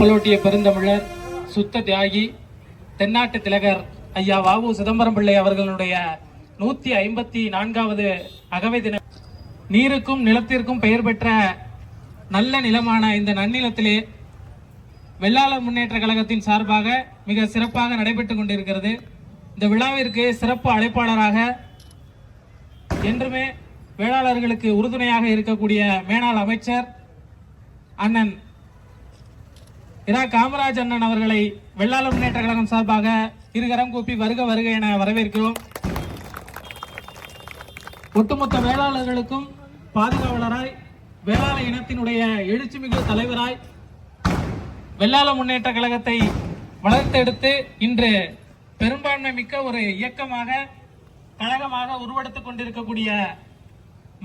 கப்பலோட்டிய பெருந்தமிழர் சுத்த தியாகி தென்னாட்டு திலகர் ஐயா வாவு சிதம்பரம் பிள்ளை அவர்களுடைய நூத்தி ஐம்பத்தி நான்காவது அகவை தின நீருக்கும் நிலத்திற்கும் பெயர் பெற்ற நல்ல நிலமான இந்த நன்னிலத்திலே வெள்ளாளர் முன்னேற்ற கழகத்தின் சார்பாக மிக சிறப்பாக நடைபெற்றுக் கொண்டிருக்கிறது. இந்த விழாவிற்கு சிறப்பு அழைப்பாளராக என்றுமே வேளாளர்களுக்கு உறுதுணையாக இருக்கக்கூடிய மேனாள் அமைச்சர் அண்ணன் இரா காமராஜ் அண்ணன் அவர்களை வெள்ளாள முன்னேற்ற கழகம் சார்பாக இருகரம் கூப்பி வருக வருக என வரவேற்கிறோம். ஒட்டுமொத்த வேளாளர்களுக்கும் பாதுகாவலராய் வேளாள இனத்தினுடைய எழுச்சிமிகு தலைவராய் வெள்ளாள முன்னேற்ற கழகத்தை வளர்த்தெடுத்து இன்று பெரும்பான்மை மிக்க ஒரு இயக்கமாக கழகமாக உருவெடுத்துக் கொண்டிருக்கக்கூடிய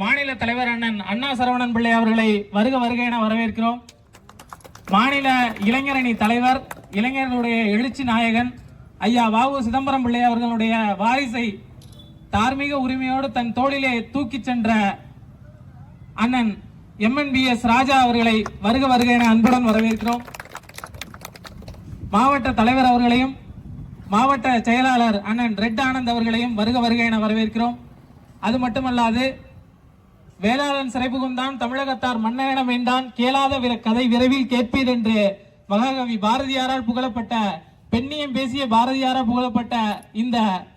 மாநில தலைவர் அண்ணன் அண்ணா சரவணன் பிள்ளை அவர்களை வருக வருக என வரவேற்கிறோம். மாநில இளைஞரணி தலைவர் இளைஞர்களுடைய எழுச்சி நாயகன் ஐயா வாவு சிதம்பரம் பிள்ளை அவர்களுடைய வாரிசை தார்மீக உரிமையோடு தன் தோளிலே தூக்கிச் சென்ற அண்ணன் எம்என்பிஎஸ் ராஜா அவர்களை வருக வருக என அன்புடன் வரவேற்கிறோம். மாவட்ட தலைவர் அவர்களையும் மாவட்ட செயலாளர் அண்ணன் ரெட் ஆனந்த் அவர்களையும் வருக வருக என வரவேற்கிறோம். அது மட்டுமல்லாது வேளாளன் சிறைபுகுந்தான் தமிழகத்தார் மன்னன வேண்டான் கேளாத விர கதை விரைவில் கேட்பீர் என்று மகாகவி பாரதியாரால் புகழப்பட்ட பெண்ணியம் பேசிய பாரதியாரால் புகழப்பட்ட இந்த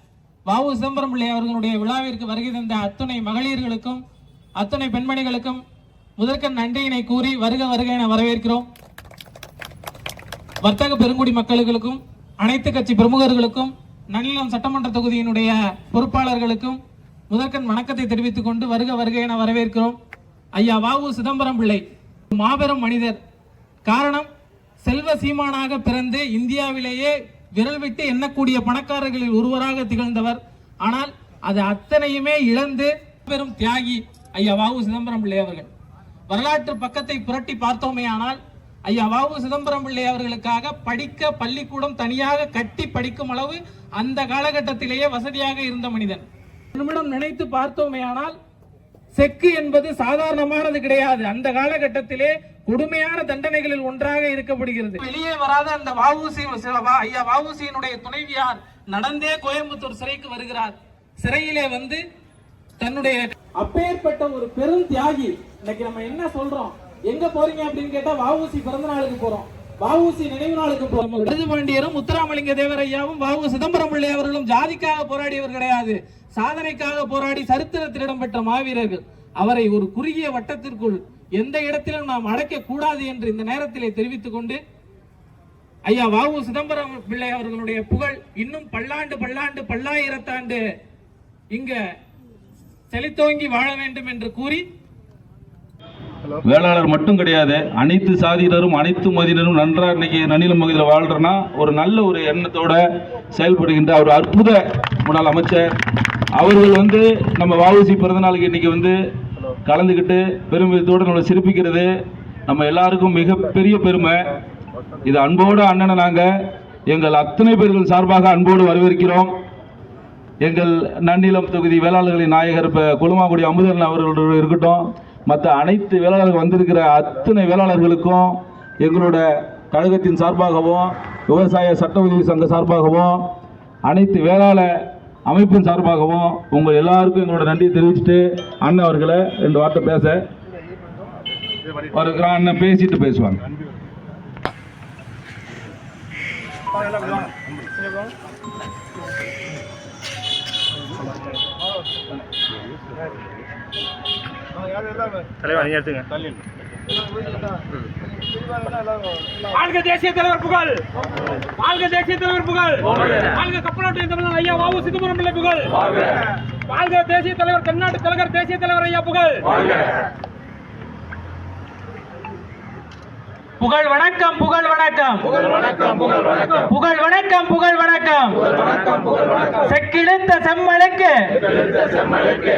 வாவு சிதம்பரம் பிள்ளை அவர்களுடைய விழாவிற்கு வருகை தந்த அத்துணை மகளிர்களுக்கும் அத்துணை பெண்மணிகளுக்கும் முதற்கன் நன்றியினை கூறி வருக வருக என வரவேற்கிறோம். வர்த்தக பெருங்குடி மக்களுக்கும் அனைத்து கட்சி பிரமுகர்களுக்கும் நன்னிலம் சட்டமன்ற தொகுதியினுடைய பொறுப்பாளர்களுக்கும் முதற்கண் வணக்கத்தை தெரிவித்துக் கொண்டு வருக வருக என வரவேற்கிறோம். ஐயா வாவு சிதம்பரம் பிள்ளை மாபெரும் மனிதர். காரணம் செல்வ சீமானாக பிறந்து இந்தியாவிலேயே விரல் விட்டு எண்ணக்கூடிய பணக்காரர்களில் ஒருவராக திகழ்ந்தவர். ஆனால் அது அத்தனையுமே இழந்து பெரும் தியாகி ஐயா வாவு சிதம்பரம் பிள்ளை அவர்கள். வரலாற்று பக்கத்தை புரட்டி பார்த்தோமே ஆனால் ஐயா வாவு சிதம்பரம் பிள்ளை அவர்களுக்காக படிக்க பள்ளிக்கூடம் தனியாக கட்டி படிக்கும் அளவு அந்த காலகட்டத்திலேயே வசதியாக இருந்த மனிதன். நிமிடம் நினைத்து பார்த்தோமே ஆனால் செக்கு என்பது சாதாரணமானது கிடையாது. அந்த காலகட்டத்திலே கொடுமையான தண்டனைகளில் ஒன்றாக இருக்கப்படுகிறது. வெளியே வராத அந்த வாவூசி ஐயா வாவூசியினுடைய துணைவியார் நடந்தே கோயம்புத்தூர் சிறைக்கு வருகிறார். சிறையிலே வந்து தன்னுடைய அப்பேற்பட்ட ஒரு பெரும் தியாகி இன்னைக்கு நம்ம என்ன சொல்றோம்? எங்க போறீங்க அப்படின்னு கேட்டா வாவூசி பிறந்த நாளுக்கு போறோம். வாவுசி நினைவு நாளுக்கு போறோம் பாண்டியரும் முத்துராமலிங்க தேவர் ஐயாவும் வாவு சிதம்பரம் பிள்ளை அவர்களும் ஜாதிக்காக போராடியவர் கிடையாது. சாதனைக்காக போராடி சரித்திரத்தில் இடம்பெற்ற மாவீரர்கள். அவரை ஒரு குறுகிய வட்டத்திற்குள் எந்த இடத்திலும் நாம் அடைக்க கூடாது என்று இந்த நேரத்திலே தெரிவித்துக் கொண்டு ஐயா வாவு சிதம்பரம் பிள்ளை அவர்களுடைய புகழ் இன்னும் பல்லாண்டு பல்லாண்டு பல்லாயிரத்தாண்டு இங்க செழித்தோங்கி வாழ வேண்டும் என்று கூறி வேளாளர் மட்டும் கிடையாது அனைத்து சாதியினரும் அனைத்து மதியினரும் நன்றாக இன்னைக்கு நன்னிலம் பகுதியில் வாழ்றனா ஒரு நல்ல ஒரு எண்ணத்தோட செயல்படுகின்ற ஒரு அற்புத முன்னாள் அமைச்சர். அவர்கள் வந்து நம்ம வாவுசி பிறந்தநாளுக்கு இன்னைக்கு வந்து கலந்துக்கிட்டு பெருமிதத்தோடு நம்மளை சிறப்பிக்கிறது நம்ம எல்லாருக்கும் மிகப்பெரிய பெருமை. இது அன்போடு அண்ணனை நாங்கள் எங்கள் அத்தனை பேர்கள் சார்பாக அன்போடு வரவேற்கிறோம். எங்கள் நன்னிலம் தொகுதி வேளாளர்களின் நாயகர் இப்போ கொலுமாங்குடி அமுதன் அவர்களோடு இருக்கட்டும். மற்ற அனைத்து வேளாளர்கள் வந்திருக்கிற அத்தனை வேளாளர்களுக்கும் எங்களோட கழகத்தின் சார்பாகவும் விவசாய சட்ட உதவி சங்க சார்பாகவும் அனைத்து வேளாள அமைப்பின் சார்பாகவும் உங்கள் எல்லாருக்கும் எங்களோட நன்றியை தெரிவிச்சுட்டு அண்ணன் அவர்களை ரெண்டு வார்த்தை பேச வருகிறான் அண்ணன் பேசிட்டு பேசுவாங்க. தலைவா நீங்க எடுத்துங்க. வாழ்க தேசிய தலைவர் புகழ். வாழ்க தேசிய தலைவர் புகழ். வாழ்க. கப்பலாட்டிய தமிழன் ஐயா வாவு சிதம்பரம் பிள்ளை புகழ். வாழ்க. தேசிய தலைவர் தென்னாட்டு தலைவர் தேசிய தலைவர் ஐயா புகழ். புகழ் வணக்கம் புகழ் வணக்கம் புகழ் வணக்கம் புகழ் வணக்கம் செக்கிழுத்த செம்மலுக்கு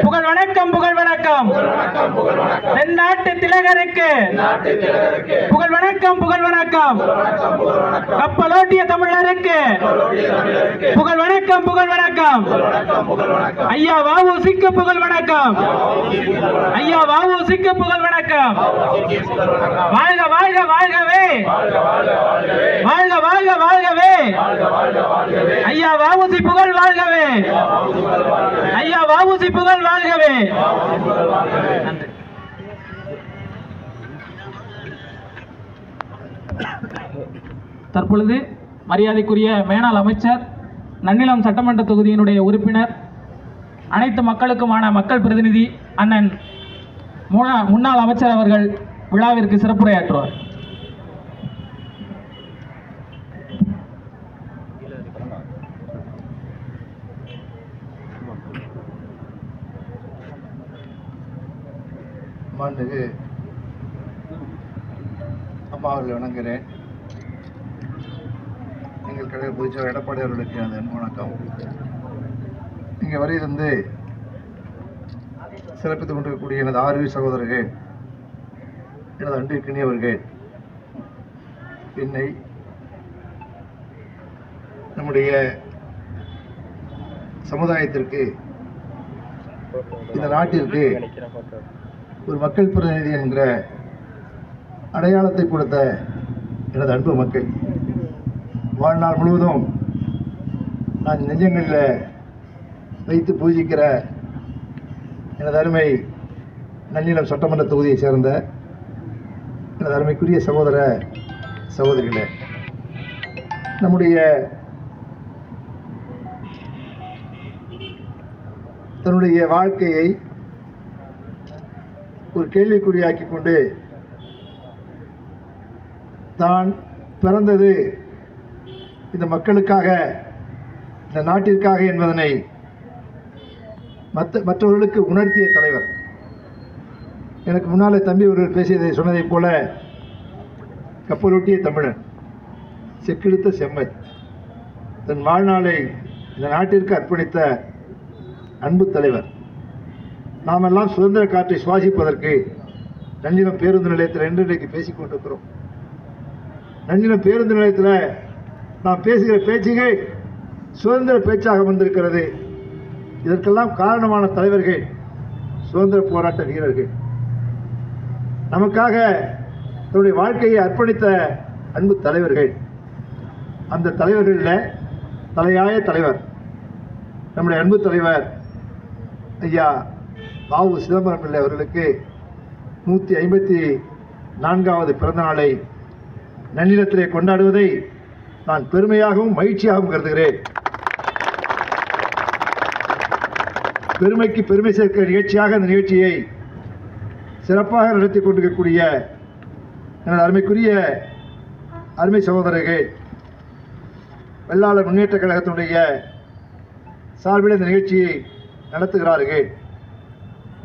புகழ் வணக்கம் புகழ் வணக்கம் தென்னாட்டு திலகருக்கு புகழ் வணக்கம் புகழ் வணக்கம் கப்பலோட்டிய தமிழருக்கு புகழ் வணக்கம் புகழ் வணக்கம் ஐயா வாவு சிக்கு புகழ் வணக்கம் ஐயா வாவு சிக்கு புகழ் வணக்கம். வாழ்க வாழ்க வாழ்கவே. வாழ்க வாழ்க வாழ்கவே. ஐயா வாவுசி புகழ் வாழ்கவே. ஐயா வாவுசி புகழ் வாழ்கவே. நன்றி. தற்பொழுது மரியாதைக்குரிய மேனாள் அமைச்சர் நன்னிலம் சட்டமன்ற தொகுதியினுடைய உறுப்பினர் அனைத்து மக்களுக்குமான மக்கள் பிரதிநிதி அண்ணன் முன்னாள் அமைச்சர் அவர்கள் விழாவிற்கு சிறப்புரையாற்றுவார். மாண்புமிகு அம்மா அவர்களை வணங்குகிறேன். எங்கள் கழக பொதுச்செயலர் எடப்பாடி அவர்களுக்கு எனது வணக்கம் இங்கே வரையிலிருந்து சிறப்பித்துக் கொண்டிருக்கக்கூடிய எனது ஆர்வி சகோதரர்கள் எனது அன்பிற்கினியவர்கள் என்னை நம்முடைய சமுதாயத்திற்கு இந்த நாட்டிற்கு ஒரு மக்கள் பிரதிநிதி என்கிற அடையாளத்தை கொடுத்த எனது அன்பு மக்கள். வாழ்நாள் முழுவதும் நான் நெஞ்சங்களில் வைத்து பூஜிக்கிற எனது அருமை நன்னிலம் சட்டமன்ற தொகுதியை சேர்ந்த எனது அருமைக்குரிய சகோதர சகோதரிகளே நம்முடைய தன்னுடைய வாழ்க்கையை ஒரு கேள்விக்குறியாக்கி கொண்டு தான் பிறந்தது இந்த மக்களுக்காக இந்த நாட்டிற்காக என்பதனை மற்ற மற்றவர்களுக்கு உணர்த்திய தலைவர். எனக்கு முன்னால் தம்பி ஒருவர் பேசியதை சொன்னதைப் போல கப்பலொட்டிய தமிழன் செக்கெடுத்த செம்மை. தன் வாழ்நாளை இந்த நாட்டிற்கு அர்ப்பணித்த அன்பு தலைவர். நாமெல்லாம் சுதந்திர காற்றை சுவாசிப்பதற்கு நஞ்சினம் பேருந்து நிலையத்தில் என்று இன்றைக்கு பேசிக் கொண்டிருக்கிறோம். நஞ்சினம் பேருந்து நிலையத்தில் நாம் பேசுகிற பேச்சுகள் சுதந்திர பேச்சாக வந்திருக்கிறது. இதற்கெல்லாம் காரணமான தலைவர்கள் சுதந்திர போராட்ட வீரர்கள். நமக்காக தன்னுடைய வாழ்க்கையை அர்ப்பணித்த அன்பு தலைவர்கள். அந்த தலைவர்களில் தலையாய தலைவர் நம்முடைய அன்பு தலைவர் ஐயா வாவு சிதம்பரம் பிள்ளை அவர்களுக்கு நூற்றி ஐம்பத்தி நான்காவது பிறந்த நாளை நன்னிலத்திலே கொண்டாடுவதை நான் பெருமையாகவும் மகிழ்ச்சியாகவும் கருதுகிறேன். பெருமைக்கு பெருமை சேர்க்கிற நிகழ்ச்சியாக அந்த நிகழ்ச்சியை சிறப்பாக நடத்தி கொண்டிருக்கக்கூடிய எனது அருமைக்குரிய அருமை சகோதரர்கள் வெள்ளாளர் முன்னேற்ற கழகத்தினுடைய சார்பில் இந்த நிகழ்ச்சியை நடத்துகிறார்கள்.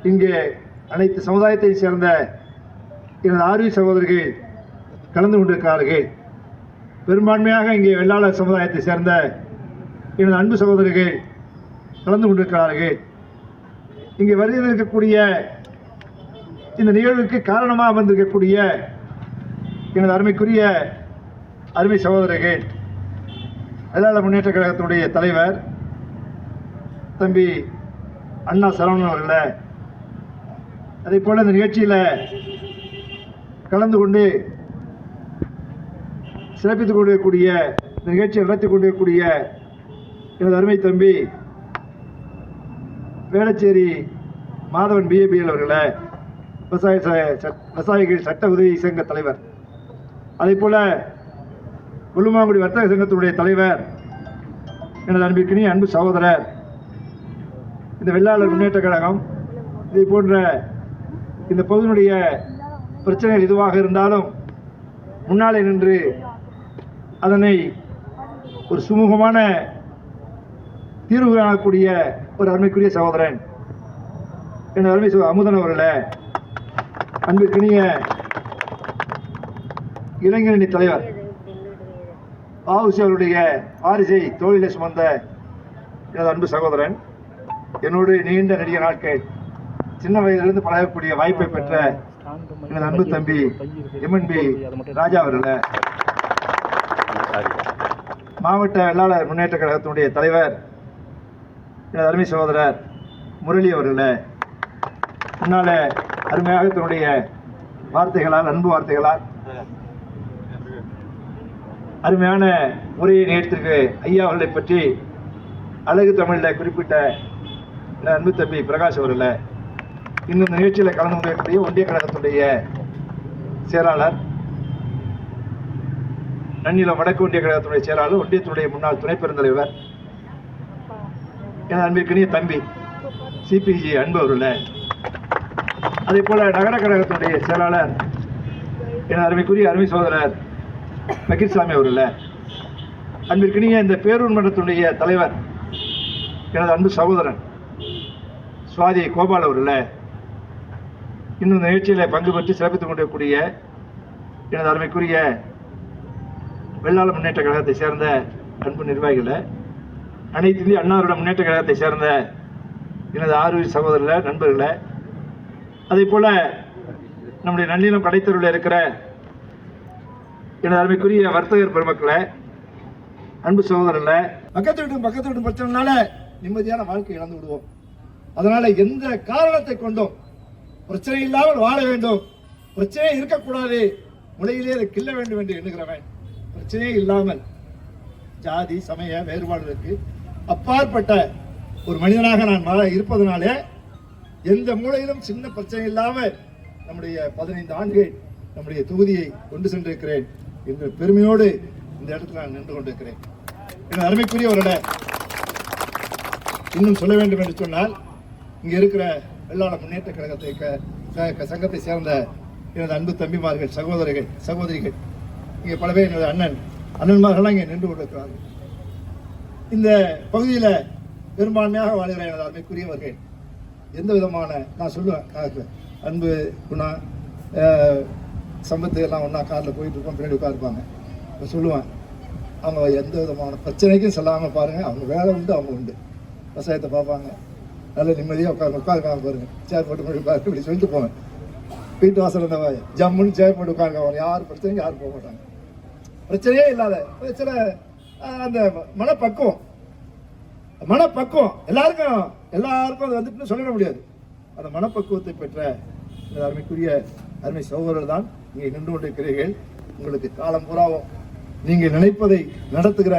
இங்கே அனைத்து சமுதாயத்தை சேர்ந்த எனது ஆர்வி சகோதரர்கள் கலந்து கொண்டிருக்கிறார்கள். பெரும்பான்மையாக இங்கே வெள்ளாளர் சமுதாயத்தை சேர்ந்த எனது அன்பு சகோதரர்கள் கலந்து கொண்டிருக்கிறார்கள். இங்கே வருகை இருக்கக்கூடிய இந்த நிகழ்வுக்கு காரணமாக அமர்ந்திருக்கக்கூடிய எனது அருமைக்குரிய அருமை சகோதரர்கள் வெள்ளாளர் முன்னேற்ற கழகத்தினுடைய தலைவர் தம்பி அண்ணா சரவணன் அவர்களே அதே போல் இந்த நிகழ்ச்சியில் கலந்து கொண்டு சிறப்பித்துக் கொண்டிருக்கக்கூடிய இந்த நிகழ்ச்சியை நடத்தி கொண்டிருக்கக்கூடிய எனது அருமை தம்பி வேளச்சேரி மாதவன் பிஏபிஎல் அவர்களை விவசாய ச- விவசாயிகள் சட்ட உதவி சங்க தலைவர். அதே போல் கொல்லுமாங்குடி வர்த்தக சங்கத்தினுடைய தலைவர் எனது அன்பிற்கினிய அன்பு சகோதரர் இந்த வெள்ளாளர் முன்னேற்ற கழகம் இதை போன்ற இந்த பகுதியினுடைய பிரச்சனைகள் எதுவாக இருந்தாலும் முன்னாலே நின்று அதனை ஒரு சுமூகமான தீர்வு காணக்கூடிய ஒரு அருமைக்குரிய சகோதரன். என் அருமை அமுதன் அவர்களே அன்பிற்கினிய இளைஞரணி தலைவர் ஆவுசி அவருடைய வாரிசை தோழிலை சுமந்த எனது அன்பு சகோதரன் என்னோடு நீண்ட நெடிய நாட்கள் சின்ன வயதிலிருந்து பழகக்கூடிய வாய்ப்பை பெற்ற எனது அன்பு தம்பி எம்என்பி ராஜா அவர்கள. மாவட்ட வெள்ளாளர் முன்னேற்ற கழகத்தினுடைய தலைவர் எனது அருமை சகோதரர் முரளி அவர்களே முன்னால அருமையாக தன்னுடைய வார்த்தைகளால் அன்பு வார்த்தைகளால் அருமையான உரையை நேரத்திற்கு ஐயா அவர்களை பற்றி அழகு தமிழில் குறிப்பிட்ட அன்பு தம்பி பிரகாஷ் அவர்களை இன்னும் இந்த நிகழ்ச்சியில் கலந்து கொண்டிருக்கக்கூடிய ஒன்றிய கழகத்துடைய செயலாளர் நன்னிலம் வடக்கு ஒன்றிய கழகத்துடைய செயலாளர் ஒன்றியத்துடைய முன்னாள் துணை பெருந்தலைவர் எனது அன்பிற்கினிய தம்பி சிபிஜி அன்பு அவர்களே அதே போல் நகர கழகத்துடைய செயலாளர் எனது அருமைக்குரிய அருமை சோதரர் பக்கீர்சாமி அவர்கள அன்பிற்கினிய இந்த பேரூர் மன்றத்துடைய தலைவர் எனது அன்பு சகோதரன் சுவாதி கோபால் அவர்கள இன்னும் இந்த நிகழ்ச்சியில் பங்கு பெற்று சிறப்பித்துக் கொண்டிருக்கக்கூடிய எனது அருமைக்குரிய வெள்ளாள முன்னேற்ற கழகத்தை சேர்ந்த அன்பு நிர்வாகிகளை அனைத்து இந்திய அண்ணாவிட முன்னேற்ற கழகத்தை சேர்ந்த எனது ஆறு சகோதரர்களே நண்பர்களை. அதே போல் நம்முடைய நன்னிலம் கடைத்தருவில் இருக்கிற எனது அருமைக்குரிய வர்த்தகர் பெருமக்களை அன்பு சகோதரர்களே. பக்கத்து வீட்டு பக்கத்து வீட்டு பிரச்சனைனால நிம்மதியான வாழ்க்கை இழந்து விடுவோம். அதனால எந்த காரணத்தை கொண்டும் பிரச்சனை இல்லாமல் வாழ வேண்டும். பிரச்சனை இருக்கக்கூடாது. முளையிலே அதை கிள்ள வேண்டும் என்று எண்ணுகிறவன். பிரச்சனையே இல்லாமல் ஜாதி சமய வேறுபாடுகளுக்கு அப்பாற்பட்ட ஒரு மனிதனாக நான் வாழ இருப்பதனாலே எந்த மூலையிலும் சின்ன பிரச்சனை இல்லாமல் நம்முடைய பதினைந்து ஆண்டுகள் நம்முடைய தொகுதியை கொண்டு சென்றிருக்கிறேன் என்ற பெருமையோடு இந்த இடத்துல நான் நின்று கொண்டிருக்கிறேன். என் அருமைக்குரியவர்களே இன்னும் சொல்ல வேண்டும் என்று சொன்னால் இங்கே இருக்கிற வெள்ளாள முன்னேற்ற கழகத்தை க- க- சங்கத்தை சேர்ந்த எனது அன்பு தம்பிமார்கள் சகோதரிகள் சகோதரிகள் இங்கே பல பேர் எனது அண்ணன் அண்ணன்மார்கள்லாம் இங்கே நின்று கொண்டிருக்கிறார்கள். இந்த பகுதியில் பெரும்பான்மையாக வாழ்கிற எனது அருமைக்குரியவர்கள் எந்த விதமான நான் சொல்லுவேன் அன்பு குணா சம்பத்து எல்லாம் ஒன்றா காரில் போயிட்டு இருப்போம் பின்னாடி உட்காருப்பாங்க இப்போ சொல்லுவேன் அவங்க எந்த விதமான பிரச்சனைக்கும் செல்லாமல் பாருங்கள் அவங்க வேலை உண்டு அவங்க உண்டு. விவசாயத்தை பார்ப்பாங்க. நல்ல நிம்மதியாக உட்காந்து உட்காருக்காங்க பாருங்கள் சேர் போட்டு போய் உட்காரு இப்படி சொல்லிட்டு போவேன். வீட்டு வாசல் இந்த ஜம்முன்னு சேர் போட்டு உட்காருங்க யார் பிரச்சனையும் யாரும் போக மாட்டாங்க. பிரச்சனையே இல்லாத பிரச்சனை அந்த மனப்பக்குவம். மனப்பக்குவம். எல்லாருக்கும் எல்லாருக்கும் அது வந்துட்டு சொல்லிட முடியாது. அந்த மனப்பக்குவத்தை பெற்ற இந்த அருமைக்குரிய அருமை சகோதரர் தான் இங்கே நின்று கொண்டிருக்கிறீர்கள். உங்களுக்கு காலம் பூராவும் நீங்கள் நினைப்பதை நடத்துகிற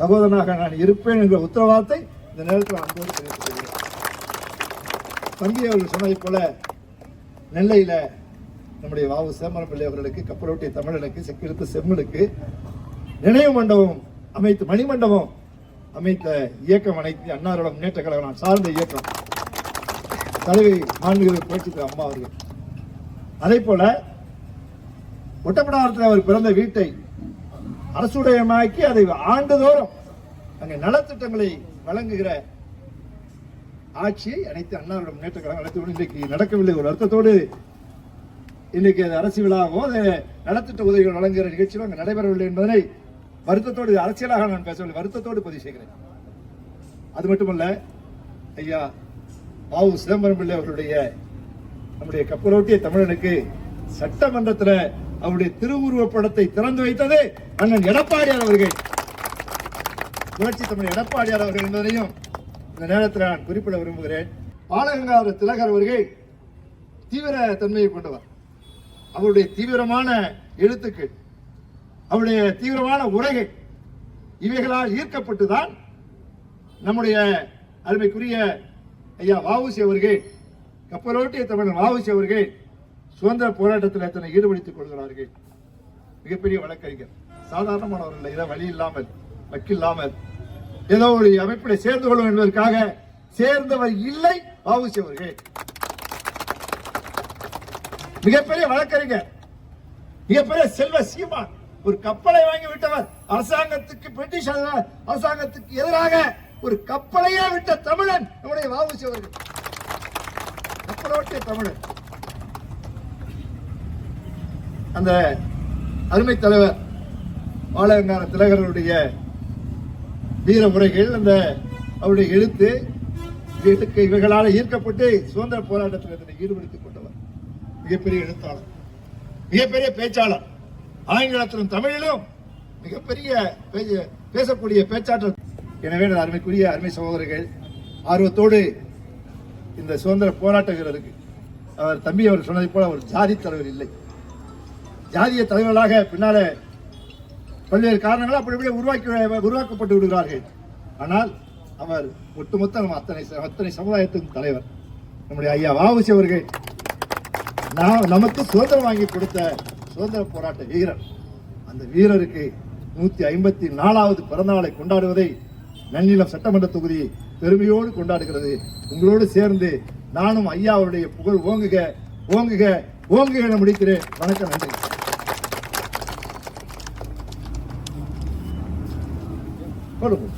சகோதரனாக நான் இருப்பேன் என்ற உத்தரவாதத்தை இந்த நேரத்தில் அன்போடு தெரிவித்துக்கொள்கிறேன் தம்பி அவர்கள் சொன்னதைப் போல நெல்லையில் நம்முடைய வாவு சிதம்பரம் பிள்ளை அவர்களுக்கு கப்பலோட்டிய தமிழனுக்கு செக்கிழுத்த செம்மலுக்கு நினைவு மண்டபம் அமைத்த மணிமண்டபம் அமைத்த இயக்கம் அனைத்து அன்னாரோட முன்னேற்ற கழகம் நான் சார்ந்த இயக்கம். தலைவி மாண்புகள் புரட்சி அம்மா அவர்கள். அதே போல ஒட்டப்படாரத்தில் அவர் பிறந்த வீட்டை அரசுடையமாக்கி அதை ஆண்டுதோறும் அங்கே நலத்திட்டங்களை வழங்குகிற ஆட்சியை அனைத்து அன்னாரோட முன்னேற்ற கழகம் நடத்தி இன்றைக்கு நடக்கவில்லை. ஒரு அர்த்தத்தோடு இன்னைக்கு அது அரசு விழாவோ அதை நலத்திட்ட உதவிகள் வழங்குகிற நிகழ்ச்சியும் அங்கே நடைபெறவில்லை என்பதனை வருத்தத்தோடு இது அரசியலாக நான் பேசவில்லை வருத்தத்தோடு பதிவு செய்கிறேன். அது மட்டுமல்ல ஐயா பாவு சிதம்பரம் பிள்ளை அவர்களுடைய நம்முடைய கப்பலோட்டிய தமிழனுக்கு சட்டமன்றத்தில் அவருடைய திருவுருவப் படத்தை திறந்து வைத்தது அண்ணன் எடப்பாடியார் அவர்கள். புரட்சி தமிழ் எடப்பாடியார் அவர்கள் என்பதையும் இந்த நேரத்தில் நான் குறிப்பிட விரும்புகிறேன். பாலகங்காவர திலகர் அவர்கள் தீவிர தன்மையை கொண்டவர். அவருடைய தீவிரமான எழுத்துக்கள் அவருடைய தீவிரமான உரைகள் இவைகளால் ஈர்க்கப்பட்டுதான் நம்முடைய அருமைக்குரிய ஐயா வாவுசி அவர்கள் கப்பலோட்டிய தமிழன் வாவுசி அவர்கள் சுதந்திர போராட்டத்தில் தன்னை ஈடுபடுத்திக் கொள்கிறார்கள். மிகப்பெரிய வழக்கறிஞர். சாதாரணமானவர்கள் இதை வழி இல்லாமல் வக்கில்லாமல் ஏதோ ஒரு அமைப்பில் சேர்ந்து கொள்ளும் என்பதற்காக சேர்ந்தவர் இல்லை வாவுசி அவர்கள். மிகப்பெரிய வழக்கறிஞர் மிகப்பெரிய செல்வ சீமான். ஒரு கப்பலை வாங்கி விட்டவர் அரசாங்கத்துக்கு பிரிட்டிஷ் அரசாங்கத்துக்கு எதிராக ஒரு கப்பலையே விட்ட தமிழன் நம்முடைய வாவுசி அவர்கள். கப்பலோட்டிய தமிழன். அந்த அருமை தலைவர் பாலகங்கார திலகருடைய வீர முறைகள் அந்த அவருடைய எழுத்து இவர்களுக்கு இவர்களால் ஈர்க்கப்பட்டு சுதந்திர போராட்டத்தில் ஈடுபடுத்திக் கொண்டவர். மிகப்பெரிய எழுத்தாளர் மிகப்பெரிய பேச்சாளர். ஆங்கிலத்திலும் தமிழிலும் மிகப்பெரிய பேசக்கூடிய பேச்சாற்றல். எனவே எனது அருமைக்குரிய அருமை சகோதரர்கள் ஆர்வத்தோடு இந்த சுதந்திர போராட்ட வீரருக்கு அவர் தம்பி அவர் சொன்னதை போல அவர் ஜாதி தலைவர் இல்லை. ஜாதிய தலைவர்களாக பின்னாலே பல்வேறு காரணங்களால் அப்படி இப்படி உருவாக்கி உருவாக்கப்பட்டு விடுகிறார்கள். ஆனால் அவர் ஒட்டுமொத்த நம்ம அத்தனை ச- அத்தனை சமுதாயத்துக்கும் தலைவர். நம்முடைய ஐயா வாவுசி அவர்கள் நாம் நமக்கு சுதந்திரம் வாங்கி கொடுத்த சுதந்திர போராட்ட வீரர். அந்த வீரருக்கு நூற்றி ஐம்பத்தி நாலாவது பிறந்தநாளை கொண்டாடுவதை நன்னிலம் சட்டமன்ற தொகுதி பெருமையோடு கொண்டாடுகிறது. உங்களோடு சேர்ந்து நானும் ஐயா அவருடைய புகழ் ஓங்குக ஓங்குக ஓங்குக என முடிக்கிறேன். வணக்கம் நன்றி. கொடுங்க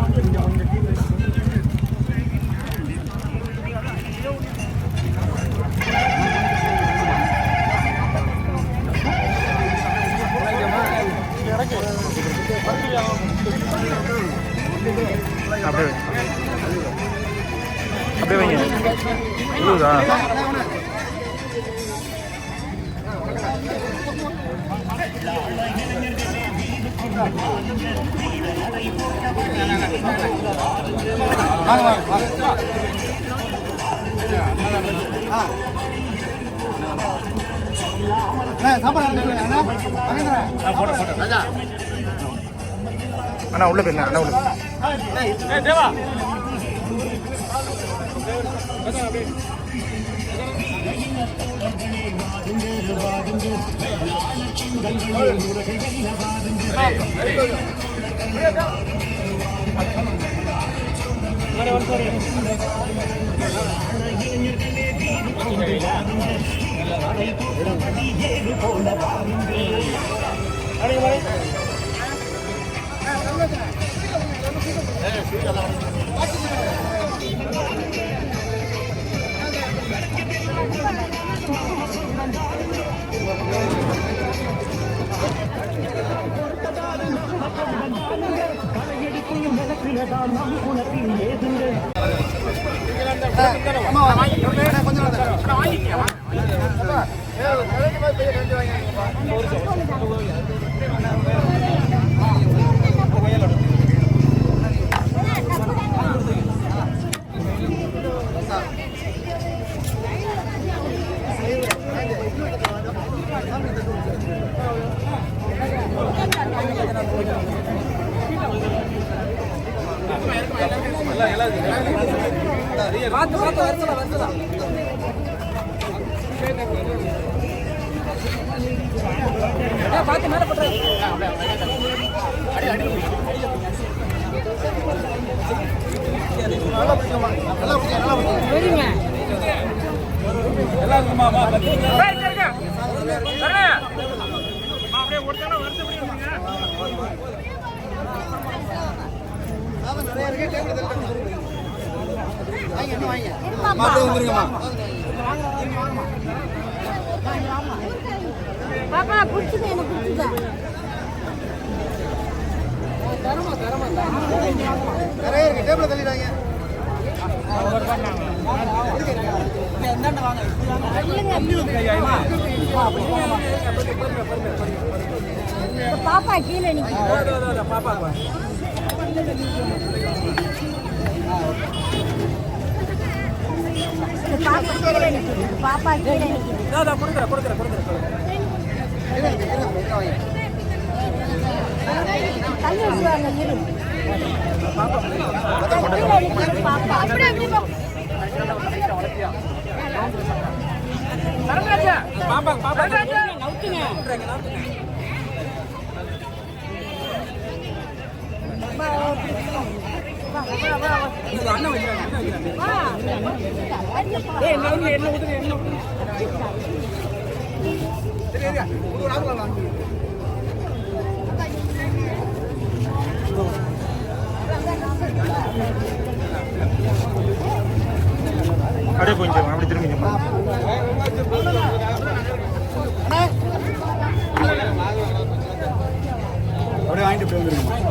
உள்ளூரா அண்ணா உள்ள போயிருந்தேன் அண்ணா உள்ள அடே வரேன் கொஞ்சம் பார்த்து பார்த்து வரலாம் வரலாம் பார்த்து மேலே பண்றேன் பாப்பா குடிச்சுக்க எனக்கு இந்த பாப்பா கீழே நிற்கும் பாப்பா கீழே நிற்குது பாப்பா கீழே விடுவாங்க இரு கீழே நிற்குது பாப்பா அப்படியே அப்படியே போ. சரணாஜா பாப்பா பாப்பா அப்படியே கொஞ்சம் அப்படி திரும்பி அப்படியே வாங்கிட்டு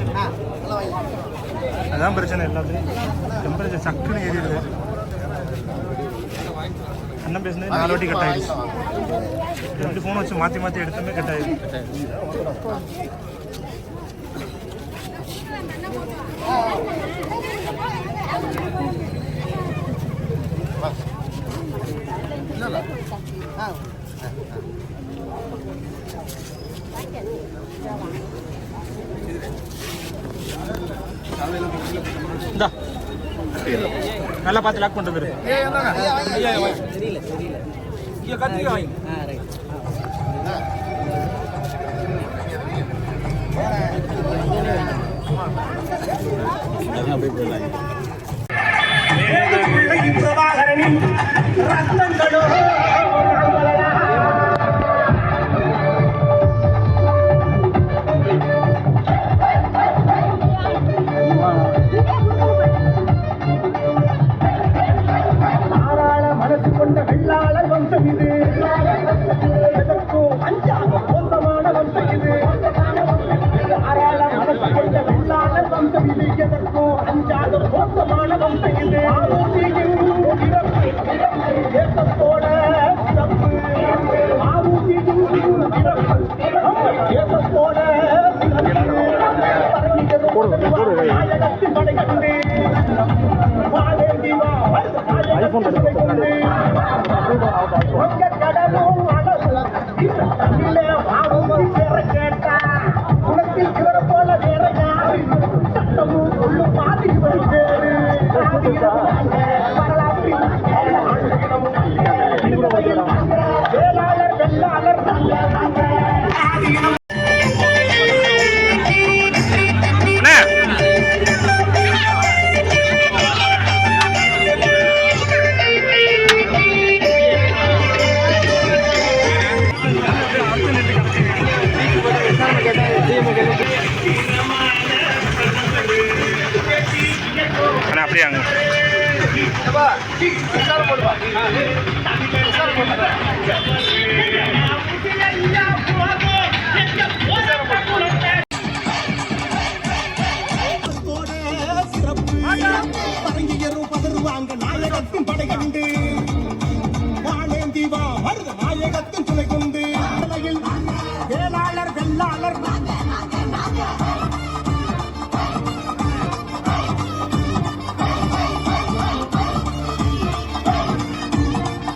அதான் பிரச்சனை எல்லாத்துலையும். டெம்பரேச்சர் சக்குன்னு ஏறிடுது. அண்ணன் பேசுனது நாலு வாட்டி கட் ஆயிடுச்சு. ரெண்டு ஃபோன் வச்சு மாற்றி மாற்றி எடுத்தோமே கட் ஆயிடுச்சு. இந்தா. நல்லா பார்த்து லாக் பண்ணிட்டு பிரபாகரனின் ரத்னங்களோ? வெள்ளாளர் வம்சம் இது எதற்கும் அஞ்சாத மோசமான வம்சம் இது ஆரோக்கியம் பிறப்பு தேசத்தோட சிறப்பு ஆரோக்கியம் பிறப்பு தேசத்தோட நாயகத்தின் படைகண்டு வாழேந்தி வா ஐபோன்